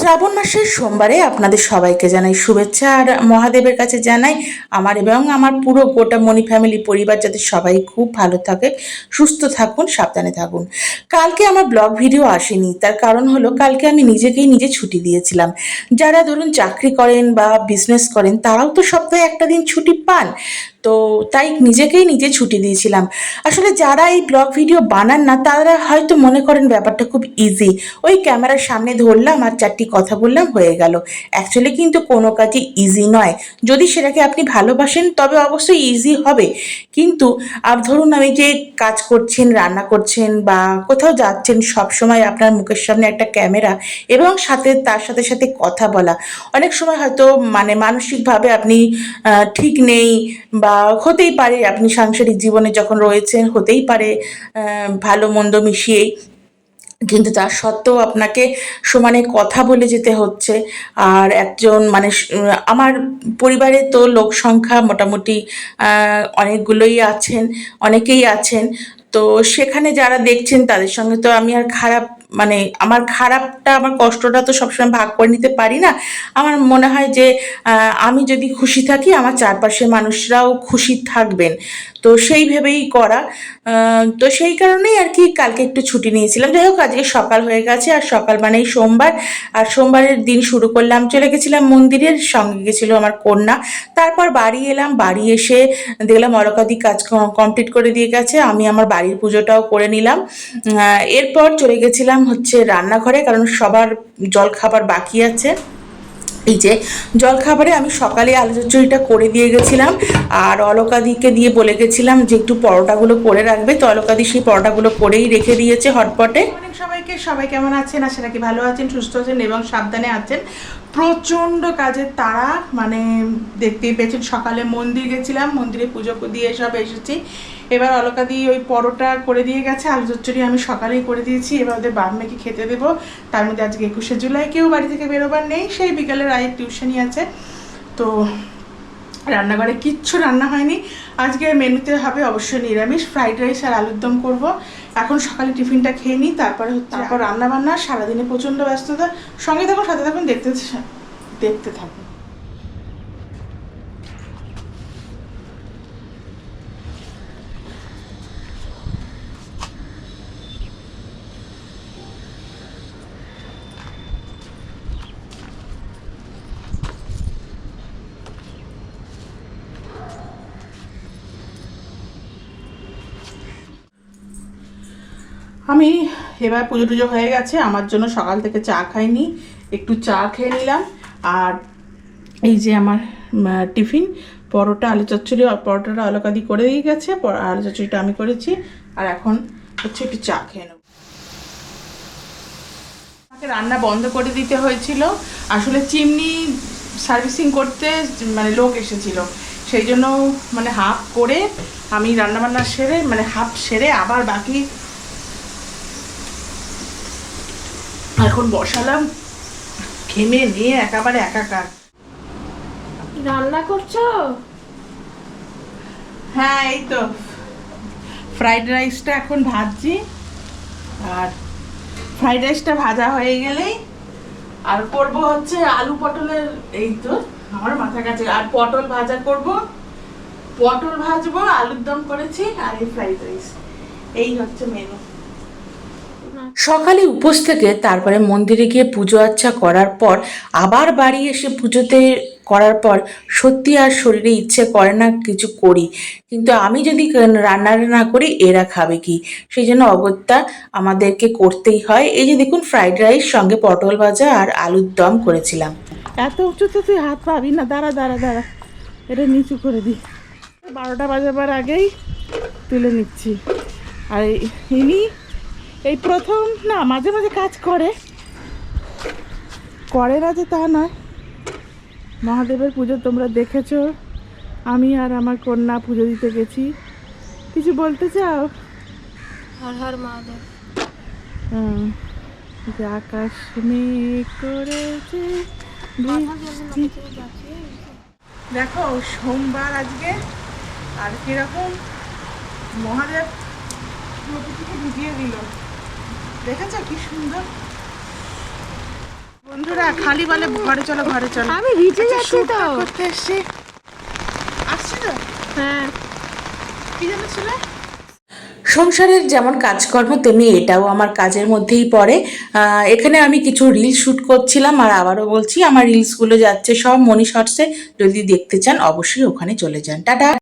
শ্রাবণ মাসের সোমবারে আপনাদের সবাইকে জানাই শুভেচ্ছা, আর মহাদেবের কাছে জানাই আমার এবং আমার পুরো গোটা মনি ফ্যামিলি পরিবার যাতে সবাই খুব ভালো থাকে, সুস্থ থাকুন, সাবধানে থাকুন। কালকে আমার ব্লগ ভিডিও আসেনি, তার কারণ হলো কালকে আমি নিজেকেই নিজে ছুটি দিয়েছিলাম। যারা ধরুন চাকরি করেন বা বিজনেস করেন, তারাও তো সপ্তাহে একটা দিন ছুটি পান। তো তাই নিজেকেই নিজে ছুটি দিয়েছিলাম। আসলে যারা এই ব্লগ ভিডিও বানান না, তারা হয়তো মনে করেন ব্যাপারটা খুব ইজি ওই ক্যামেরার সামনে ধরলাম আর চারটি কথা বললাম, হয়ে গেল। অ্যাকচুয়ালি কিন্তু কোনো কাজই ইজি নয়। যদি সেটাকে আপনি ভালোবাসেন, তবে অবশ্যই ইজি হবে। কিন্তু আর ধরুন আমি যে কাজ করছেন, রান্না করছেন বা কোথাও যাচ্ছেন সব সময় আপনার মুখের সামনে একটা ক্যামেরা এবং সাথে, তার সাথে সাথে কথা বলা। অনেক সময় হয়তো মানে মানসিকভাবে আপনি ঠিক নেই বা হতেই পারে। আপনি সাংসারিক জীবনে যখন রয়েছেন, হতেই পারে ভালো মন্দ মিশিয়েই। কিন্তু তার সত্ত্বেও আপনাকে সমানে কথা বলে যেতে হচ্ছে। আর একজন মানে আমার পরিবারে তো লোক সংখ্যা মোটামুটি অনেকগুলোই আছেন, অনেকেই আছেন। তো সেখানে যারা দেখছেন, তাদের সঙ্গে তো আমি আর খারাপ মানে আমার খারাপটা, আমার কষ্টটা তো সবসময় ভাগ করে নিতে পারি না। আমার মনে হয় যে আমি যদি খুশি থাকি, আমার চারপাশের মানুষরাও খুশি থাকবেন। তো সেই ভেবেই করা। তো সেই কারণেই আর কি কালকে একটু ছুটি নিয়েছিলাম। যাই হোক, আজকে সকাল হয়ে গেছে, আর সকাল মানেই সোমবার। আর সোমবারের দিন শুরু করলাম, চলে গেছিলাম মন্দিরের সঙ্গে গেছিল আমার কন্যা। তারপর বাড়ি এলাম, বাড়ি এসে দেখলাম অলকাদি কাজ কমপ্লিট করে দিয়ে গেছে। আমি আমার বাড়ির পুজোটাও করে নিলাম। এরপর চলে গেছিলাম হচ্ছে রান্নাঘরে, কারণ সবার জল খাবার বাকি আছে। এই যে, জলখাবারে আমি সকালে আলু করে দিয়ে গেছিলাম, আর অলকাদিকে দিয়ে বলে গেছিলাম যে একটু পরোটাগুলো করে রাখবে। তো অলকাদি সেই পরোটাগুলো করেই রেখে দিয়েছে হটপটে। অনেক সবাইকে, সবাই কেমন আছেন? আশা রাখি ভালো আছেন, সুস্থ আছেন এবং সাবধানে আছেন। প্রচণ্ড কাজের তারা মানে দেখতেই পেয়েছেন, সকালে মন্দির গেছিলাম, মন্দিরে পুজো দিয়ে সব এসেছি। এবার অলকা দিয়ে ওই পরোটা করে দিয়ে গেছে আলু চচ্চড়ি আমি সকালেই করে দিয়েছি এবার ওদের বাপ মেয়েকে খেতে দেবো। তার মধ্যে আজকে একুশে জুলাই কেউ বাড়ি থেকে বেরোবার নেই সেই বিকালে রায়ের টিউশনই আছে। তো রান্নাঘরে কিচ্ছু রান্না হয়নি। আজকে মেনুতে হবে অবশ্যই নিরামিষ ফ্রাইড রাইস আর আলুর দম করব। এখন সকালে টিফিনটা খেয়ে নিই তারপরে হচ্ছে তারপর রান্না বান্না সারাদিনে প্রচণ্ড ব্যস্ততা। সঙ্গে থাকুন সাথে থাকুন দেখতে দেখতে থাকুন। আমি এবার পুজো টুজো হয়ে গেছে, আমার জন্য সকাল থেকে চা খাইনি, একটু চা খেয়ে নিলাম। আর এই যে আমার টিফিন, পরোটা, আলু চচ্চড়ি, পরোটাটা আলোকাদি করে দিয়ে গেছে আলু চচ্চড়িটা আমি করেছি, আর এখন হচ্ছে একটু চা খেয়ে নেব। আমাকে রান্না বন্ধ করে দিতে হয়েছিল, আসলে চিমনি সার্ভিসিং করতে মানে লোক এসেছিল, সেই জন্য মানে হাফ করে আমি রান্নাবান্না সেরে মানে হাফ সেরে আবার বাকি এখন বসালাম। ঘেমে নিয়ে একেবারে একাকার। রান্না করছ? হ্যাঁ এই তো। ফ্রাইড রাইসটা এখন ভাজছি। আর ফ্রাইড রাইসটা ভাজা হয়ে গেলেই আর করব হচ্ছে আলু পটলের এই তো আমার মাথা কাছে। আর পটল ভাজা করব। পটল ভাজবো আলুর দম করেছি আর এই ফ্রাইড রাইস। এই হচ্ছে মেনু সকালে উপোস থেকে তারপরে মন্দিরে গিয়ে পুজো আচ্ছা করার পর, আবার বাড়ি এসে পুজোতে করার পর সত্যি আর শরীরে ইচ্ছে করে না কিছু করি। কিন্তু আমি যদি রান্না না করি, এরা খাবে কি? সেই জন্য অগত্যা আমাদেরকে করতেই হয়। এই যে দেখুন, ফ্রাইড রাইস, সঙ্গে পটল ভাজা আর আলুর দম করেছিলাম। এত উঁচুতে তুই হাত পাবি না, দাঁড়া দাঁড়া দাঁড়া। এটা নিচু করে দি। বারোটা বাজাবার আগেই তুলে নিচ্ছি। আর ইনি এই প্রথম না মাঝে মাঝে কাজ করে। করে না যে তা নয়। মহাদেবের পুজো তোমরা দেখেছ। আমি আর আমার কন্যা পুজো দিতে গেছি। কিছু বলতে চাও? হর হর মহাদেব। যে আকাশ করেছে দেখো সোমবার আজকে আর কীরকম মহাদেব প্রকৃতিকে ভিজিয়ে দিল। দেখেছ কি সুন্দর। বন্ধুরা খালি বলে ঘরে চলো ঘরে চলো। আমি ভিজে যাচ্ছি তো। করতে এসছি। আসছি তো? হ্যাঁ। কি জানো ছিল? সংসারের যেমন কাজকর্ম তেমনি এটাও আমার কাজের মধ্যেই পড়ে। আহ, এখানে আমি কিছু রিল শ্যুট করছিলাম আর আবারও বলছি আমার রিলসগুলো যাচ্ছে সব মনি শর্টসে যদি দেখতে চান অবশ্যই ওখানে চলে যান। টাটা।